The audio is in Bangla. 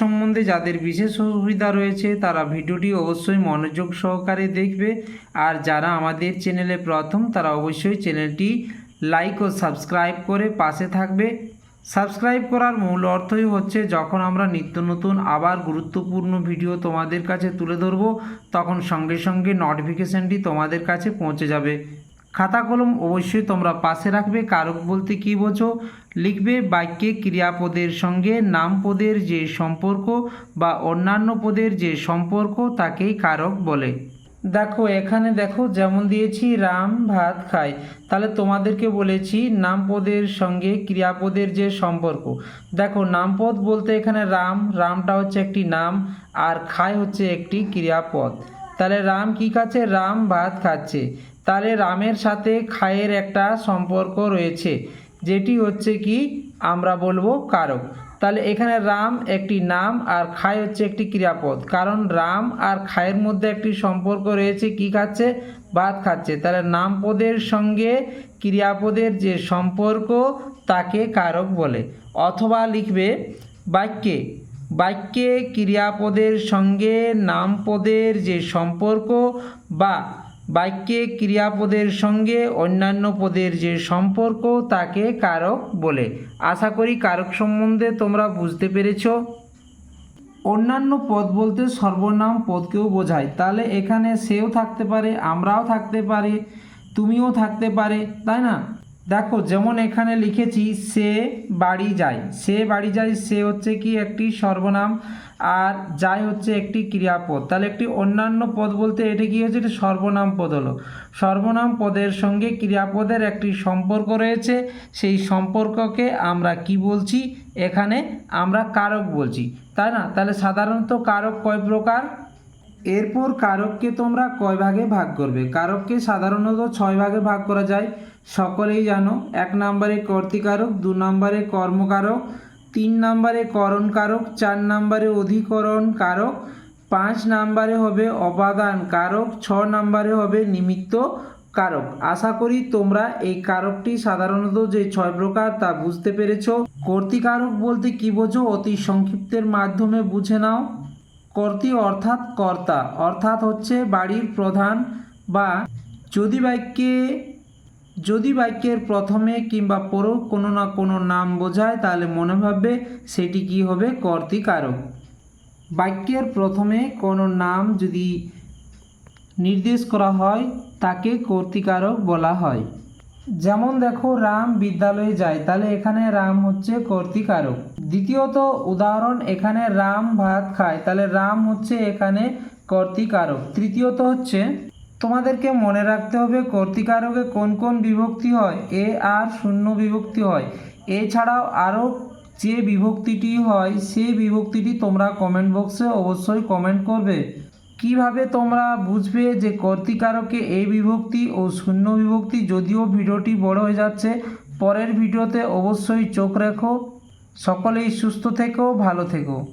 সম্বন্ধে যাদের বিশেষ সুবিধা রয়েছে, তারা ভিডিওটি অবশ্যই মনোযোগ সহকারে দেখবে। আর যারা আমাদের চ্যানেলে প্রথম, তারা অবশ্যই চ্যানেলটি লাইক ও সাবস্ক্রাইব করে পাশে থাকবে। সাবস্ক্রাইব করার মূল অর্থই হচ্ছে, যখন আমরা নিত্য নতুন, আবার গুরুত্বপূর্ণ ভিডিও তোমাদের কাছে তুলে ধরবো, তখন সঙ্গে সঙ্গে নোটিফিকেশানটি তোমাদের কাছে পৌঁছে যাবে। খাতা কলম অবশ্যই তোমরা পাশে রাখবে। কারক বলতে কি বোঝো? লিখবে বাক্যে ক্রিয়াপদের সঙ্গে নাম পদের যে সম্পর্ক বা অন্যান্য পদের যে সম্পর্ক তাকেই কারক বলে। দেখো, এখানে দেখো, যেমন দিয়েছি, রাম ভাত খায়। তাহলে তোমাদেরকে বলেছি, নাম পদের সঙ্গে ক্রিয়াপদের যে সম্পর্ক। দেখো নামপদ বলতে এখানে রাম, রামটা হচ্ছে একটি নাম, আর খায় হচ্ছে একটি ক্রিয়াপদ। তাহলে রাম কি খাচ্ছে? রাম ভাত খাচ্ছে। তাহলে রামের সাথে খায়ের একটা সম্পর্ক রয়েছে, যেটি হচ্ছে কি আমরা বলব কারক। তাহলে এখানে রাম একটি নাম আর খায় হচ্ছে একটি ক্রিয়াপদ। কারণ রাম আর খায়ের মধ্যে একটি সম্পর্ক রয়েছে, কি খাচ্ছে? ভাত খাচ্ছে। তাহলে নাম পদের সঙ্গে ক্রিয়াপদের যে সম্পর্ক, তাকে কারক বলে। অথবা লিখবে বাক্যে বাক্যে ক্রিয়াপদের সঙ্গে নাম পদের যে সম্পর্ক বা বাক্যে ক্রিয়াপদের সঙ্গে অন্যান্য পদের যে সম্পর্ক তাকে কারক বলে। আশা করি কারক সম্বন্ধে তোমরা বুঝতে পেরেছ। অন্যান্য পদ বলতে সর্বনাম পদকেও বোঝায়। তাহলে এখানে সেও থাকতে পারে, আমরাও থাকতে পারে, তুমিও থাকতে পারে, তাই না? দেখো, যেমন এখানে লিখেছি, সে বাড়ি যায়। সে বাড়ি যায়, সে হচ্ছে কি একটি সর্বনাম, আর যায় হচ্ছে একটি ক্রিয়াপদ। তাহলে একটি অন্যান্য পদ বলতে এটা কি হচ্ছে এটা সর্বনাম পদ হলো। সর্বনাম পদের সঙ্গে ক্রিয়াপদের একটি সম্পর্ক রয়েছে। সেই সম্পর্ককে আমরা কি বলছি? এখানে আমরা কারক বলছি। তাই না? তাহলে সাধারণত কারক কয় প্রকার? এরপর কারককে তোমরা কয় ভাগে ভাগ করবে? কারককে সাধারণত ছয় ভাগে ভাগ করা যায়। সকলেই জানো, এক নম্বরে কর্তিকারক, দু নম্বরে কর্মকারক, তিন নম্বরে করণ কারক চার নম্বরে অধিকরণ কারক পাঁচ নম্বরে হবে অপাদান কারক ছ নম্বরে হবে নিমিত্ত কারক আশা করি তোমরা এই কারকটি সাধারণত যে ছয় প্রকার তা বুঝতে পেরেছ। কর্তিকারক বলতে কি বোঝো? অতি সংক্ষিপ্তের মাধ্যমে বুঝে নাও। কর্তৃ অর্থাৎ কর্তা, অর্থাৎ হচ্ছে বাড়ির প্রধান বা যদি বাক্যে, যদি বাক্যের প্রথমে কিংবা পরও কোনো না কোনো নাম বোঝায়, তাহলে মনে ভাববে সেটি কি হবে? কর্তিকারক। বাক্যের প্রথমে কোনো নাম যদি নির্দেশ করা হয়, তাকে কর্তিকারক বলা হয়। যেমন দেখো রাম বিদ্যালয়ে যায়, তাহলে এখানে রাম হচ্ছে কর্তৃকারক। দ্বিতীয়ত উদাহরণ, এখানে রাম ভাত খায়, তাহলে রাম হচ্ছে এখানে কর্তৃকারক। তৃতীয়ত হচ্ছে, তোমাদেরকে মনে রাখতে হবে কর্তৃকারকে কোন কোন বিভক্তি হয়? এ আর শূন্য বিভক্তি হয়। এছাড়াও আরও যে বিভক্তিটি হয় সেই বিভক্তিটি তোমরা কমেন্ট বক্সে অবশ্যই কমেন্ট করবে। কীভাবে তোমরা বুঝবে যে কর্তিকারকে এ বিভক্তি ও শূন্য বিভক্তি যদিও ভিডিওটি বড় হয়ে যাচ্ছে, পরের ভিডিওতে অবশ্যই চোখ রেখো। সকলেই সুস্থ থেকো, ভালো থেকো।